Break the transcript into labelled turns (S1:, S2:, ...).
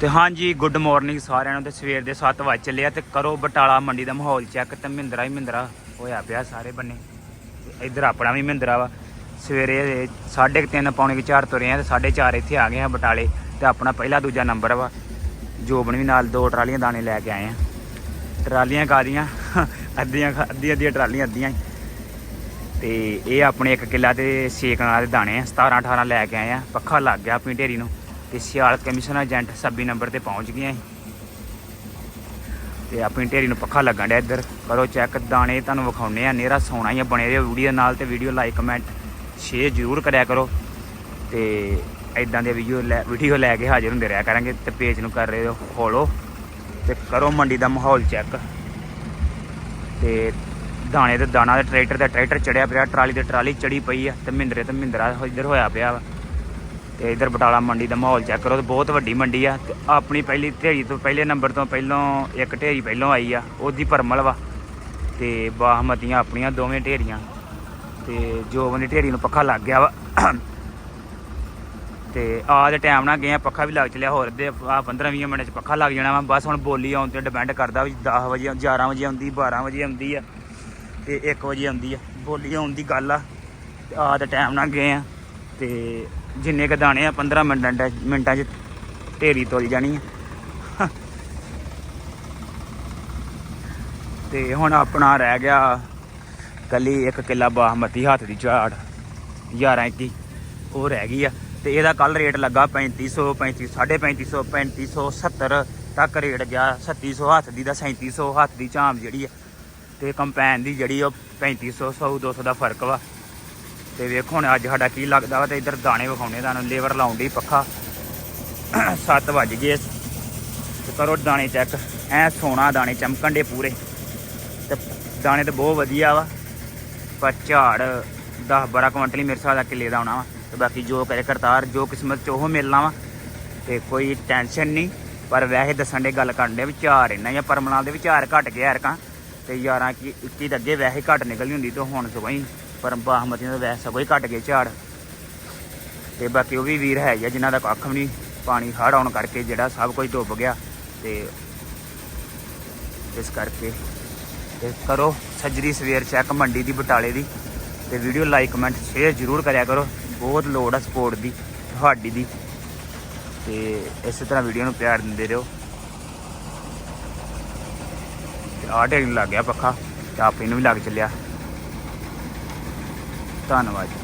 S1: ਤੇ ਹਾਂਜੀ good morning ਸਾਰਿਆਂ ਨੂੰ ਤੇ ਸਵੇਰ ਦੇ 7 ਵਜੇ ਚੱਲਿਆ ਆ ਤੇ ਕਰੋ ਬਟਾਲਾ ਮੰਡੀ ਦਾ ਮਾਹੌਲ ਚੈੱਕ ਤੇ ਮਹਿੰਦਰਾ ਹੀ ਮਹਿੰਦਰਾ ਹੋਇਆ ਪਿਆ ਸਾਰੇ ਬੰਨੇ। ਤੇ ਇੱਧਰ ਆਪਣਾ ਵੀ ਮਹਿੰਦਰਾ ਵਾ। ਸਵੇਰੇ 3:30 ਪੌਣੇ ਕੁ ਚਾਰ ਤੁਰੇ ਆ ਤੇ 4:30 ਇੱਥੇ ਆ ਗਏ ਆ ਬਟਾਲੇ ਤੇ ਆਪਣਾ ਪਹਿਲਾ ਦੂਜਾ ਨੰਬਰ ਵਾ। ਜੋਬਨ ਵੀ ਨਾਲ ਦੋ ਟਰਾਲੀਆਂ ਦਾਣੇ ਲੈ ਕੇ ਆਏ ਆ। ਟਰਾਲੀਆਂ ਕਾਦੀਆਂ ਅੱਧੀਆਂ ਖਾ- ਅੱਧੀਆਂ ਅੱਧੀਆਂ ਟਰਾਲੀਆਂ, ਅੱਧੀਆਂ ਹੀ। ਤੇ ਇਹ ਆਪਣੇ ਇੱਕ ਕਿੱਲਾ ਤੇ ਛੇ ਕਨਾਲ ਦੇ ਦਾਣੇ ਆ 17 18 ਲੈ ਕੇ ਆਏ ਆ। ਪੱਖਾ ਲੱਗ ਗਿਆ ਆਪਣੀ ਢੇਰੀ ਨੂੰ। ਤੇ ਸਿਆਲ ਕਮਿਸ਼ਨ ਏਜੰਟ 26 ਨੰਬਰ ਤੇ ਪਹੁੰਚ ਗਏ ਅਸੀਂ ਤੇ ਆਪਣੀ ਢੇਰੀ ਨੂੰ ਪੱਖਾ ਲੱਗਣ ਡਿਆ ਇੱਧਰ। ਕਰੋ ਚੈੱਕ, ਦਾਣੇ ਤੁਹਾਨੂੰ ਵਿਖਾਉਣੇ ਆ। ਨੇਰਾ ਸੋਨਾ ਹੀ ਆ ਬਣੇ ਰਹੋ ਵੀਡੀਓ ਨਾਲ ਤੇ ਵੀਡੀਓ ਲਾਈਕ, ਕਮੈਂਟ, ਸ਼ੇਅਰ ਜ਼ਰੂਰ ਕਰਿਆ ਕਰੋ। ਤੇ ਐਦਾਂ ਦੇ ਵੀਡੀਓ ਲੈ ਵੀਡੀਓ ਲੈ ਕੇ ਹਾਜ਼ਰ ਹੁੰਦੇ ਰਿਹਾ ਕਰਾਂਗੇ ਤੇ ਪੇਜ ਨੂੰ ਕਰ ਰਹੇ ਹੋ ਫੋਲੋ ਤੇ ਕਰੋ ਮੰਡੀ ਦਾ ਮਾਹੌਲ ਚੈੱਕ। ਤੇ ਦਾਣੇ ਤੇ ਦਾਣਾ ਤੇ ਟਰੈਕਟਰ ਤੇ ਟਰੈਕਟਰ ਚੜਿਆ ਪਿਆ, ਟਰਾਲੀ ਤੇ ਟਰਾਲੀ ਚੜੀ ਪਈ ਆ ਤੇ ਮਹਿੰਦਰੇ ਤੇ ਮਹਿੰਦਰਾ ਇੱਧਰ ਹੋਇਆ ਪਿਆ ਵਾ। ਤੇ ਇਧਰ ਬਟਾਲਾ ਮੰਡੀ ਦਾ ਮਾਹੌਲ ਚੈੱਕ ਕਰੋ, ਤੇ ਬਹੁਤ ਵੱਡੀ ਮੰਡੀ ਆ। ਤੇ ਆਪਣੀ ਪਹਿਲੀ ਢੇਰੀ ਤੋਂ ਪਹਿਲੇ ਨੰਬਰ ਤੋਂ ਪਹਿਲੋਂ ਇੱਕ ਢੇਰੀ ਪਹਿਲੋਂ ਆਈ ਆ, ਉਹਦੀ ਪਰਮਲ ਵਾ। ਤੇ ਬਾਹਮਤੀਆਂ ਆਪਣੀਆਂ ਦੋਵੇਂ ਢੇਰੀਆਂ। ਤੇ ਜੋਬਨ ਦੀ ਢੇਰੀ ਨੂੰ ਪੱਖਾ ਲੱਗ ਗਿਆ ਵਾ। ਤੇ ਆ ਦੇ ਟਾਈਮ ਨਾਲ ਗਏ ਆ, ਪੱਖਾ ਵੀ ਲੱਗ ਚਲਿਆ ਹੋਰ ਦੇ ਆ 15 20 ਮਿੰਟ ਚ ਪੱਖਾ ਲੱਗ ਜਾਣਾ ਵਾ। ਬਸ ਹੁਣ ਬੋਲੀ ਆਉਣ ਤੇ ਡਿਪੈਂਡ ਕਰਦਾ ਵੀ 10 ਵਜੇ 11 ਵਜੇ ਆਉਂਦੀ 12 ਵਜੇ ਆਉਂਦੀ ਆ। ਤੇ 1 ਵਜੇ ਆਉਂਦੀ ਆ। ਬੋਲੀ ਆਉਣ ਦੀ ਗੱਲ ਆ। ਤੇ ਆ ਦੇ ਟਾਈਮ ਨਾਲ ਗਏ ਆ। ਤੇ ਜਿੰਨੇ ਕ ਦਾਣੇ ਆ 15 ਮਿੰਟਾਂ ਡ- ਮਿੰਟਾਂ ਚ ਢੇਰੀ ਤੁਲ ਜਾਣੀ ਆ। ਤੇ ਹੁਣ ਆਪਣਾ ਰਹਿ ਗਿਆ ਕੱਲੀ ਇੱਕ ਕਿੱਲਾ ਬਾਹਮਤੀ ਹੱਥ ਦੀ ਝਾੜ 11 ਇੱਕੀ, ਉਹ ਰਹਿ ਗਈ ਆ। ਤੇ ਇਹਦਾ ਕੱਲ ਰੇਟ ਲੱਗਾ 3500 35 3500 3570 ਤੱਕ ਰੇਟ ਗਿਆ। 3700 ਹੱਥ ਦੀ ਦਾ 3700 ਹੱਥ ਦੀ ਝਾਮ ਜਿਹੜੀ ਆ। ਤੇ ਕੰਪੈਨ ਦੀ ਜਿਹੜੀ ਉਹ 3500 100 200 ਦਾ ਫ਼ਰਕ ਵਾ। ਤੇ ਵੇਖੋ ਹੁਣ ਅੱਜ ਸਾਡਾ ਕੀ ਲੱਗਦਾ ਵਾ ਤੇ ਇੱਧਰ ਦਾਣੇ ਵਿਖਾਉਣੇ ਤੁਹਾਨੂੰ, ਲੇਬਰ ਲਾਉਣ ਦੀ ਪੱਖਾ। 7 ਵੱਜ ਗਏ। ਤੇ ਕਰੋ ਦਾਣੇ ਚੈੱਕ ਐ ਸੋਨਾ ਦਾਣੇ, ਚਮਕਣ ਦੇ ਪੂਰੇ। ਤੇ ਦਾਣੇ ਤੇ ਬਹੁਤ ਵਧੀਆ ਵਾ। ਪਰ ਝਾੜ 10 12 ਕੁਇੰਟਲ ਮੇਰੇ ਹਿਸਾਬ ਦਾ ਕਿੱਲੇ ਦਾ ਆਉਣਾ ਵਾ। ਤੇ ਬਾਕੀ ਜੋ ਕਰੇ ਕਰਤਾਰ, ਜੋ ਕਿਸਮਤ ਚ ਉਹ ਮਿਲਣਾ ਵਾ। ਤੇ ਕੋਈ ਟੈਨਸ਼ਨ ਨਹੀਂ। ਪਰ ਵੈਸੇ ਦੱਸਣ ਦੇ ਗੱਲ ਕਰਨ ਦੇ ਵਿਚਾਰ ਇੰਨਾ ਜਾਂ ਪਰਮਨਾਲ ਦੇ ਵਿਚਾਰ ਘਟ ਗਿਆ ਹਰਕਾਂ ਤੇ 11 ਕੀ 21 ਦੇ ਅੱਗੇ ਵੈਸੇ ਘਟ ਨਿਕਲਣੀ ਹੁੰਦੀ ਤੇ ਹੁਣ ਸਗੋਂ ਹੀ ਪਰ ਬਾਹਮਤੀਆਂ ਦਾ ਵੈਸੇ ਸਗੋਂ ਹੀ ਘਟ ਗਏ ਝਾੜ। ਤੇ ਬਾਕੀ ਉਹ ਵੀ ਵੀਰ ਹੈ ਹੀ ਆ, ਜਿਨ੍ਹਾਂ ਦਾ ਕੱਖ ਵੀ ਨਹੀਂ, ਪਾਣੀ ਹੜ੍ਹ ਆਉਣ ਕਰਕੇ ਜਿਹੜਾ ਸਭ ਕੁਝ ਡੁੱਬ ਗਿਆ। ਤੇ ਇਸ ਕਰਕੇ ਤੇ ਕਰੋ ਸੱਜਰੀ ਸਵੇਰ ਚੈੱਕ ਮੰਡੀ ਦੀ, ਬਟਾਲੇ ਦੀ। ਤੇ ਵੀਡੀਓ ਲਾਈਕ ਕਮੈਂਟ ਸ਼ੇਅਰ ਜ਼ਰੂਰ ਕਰਿਆ ਕਰੋ। ਬਹੁਤ ਲੋੜ ਆ ਸਪੋਰਟ ਦੀ, ਤੁਹਾਡੀ ਦੀ। ਤੇ ਇਸੇ ਤਰ੍ਹਾਂ ਵੀਡੀਓ ਨੂੰ ਪਿਆਰ ਦਿੰਦੇ ਰਹੋ। ਤੇ ਆਹ ਢੇਰੀ ਲੱਗ ਗਿਆ ਪੱਖਾ, ਤੇ ਆਪੇ ਨੂੰ ਵੀ ਲੱਗ ਚੱਲਿਆ। ਧੰਨਵਾਦ ਜੀ।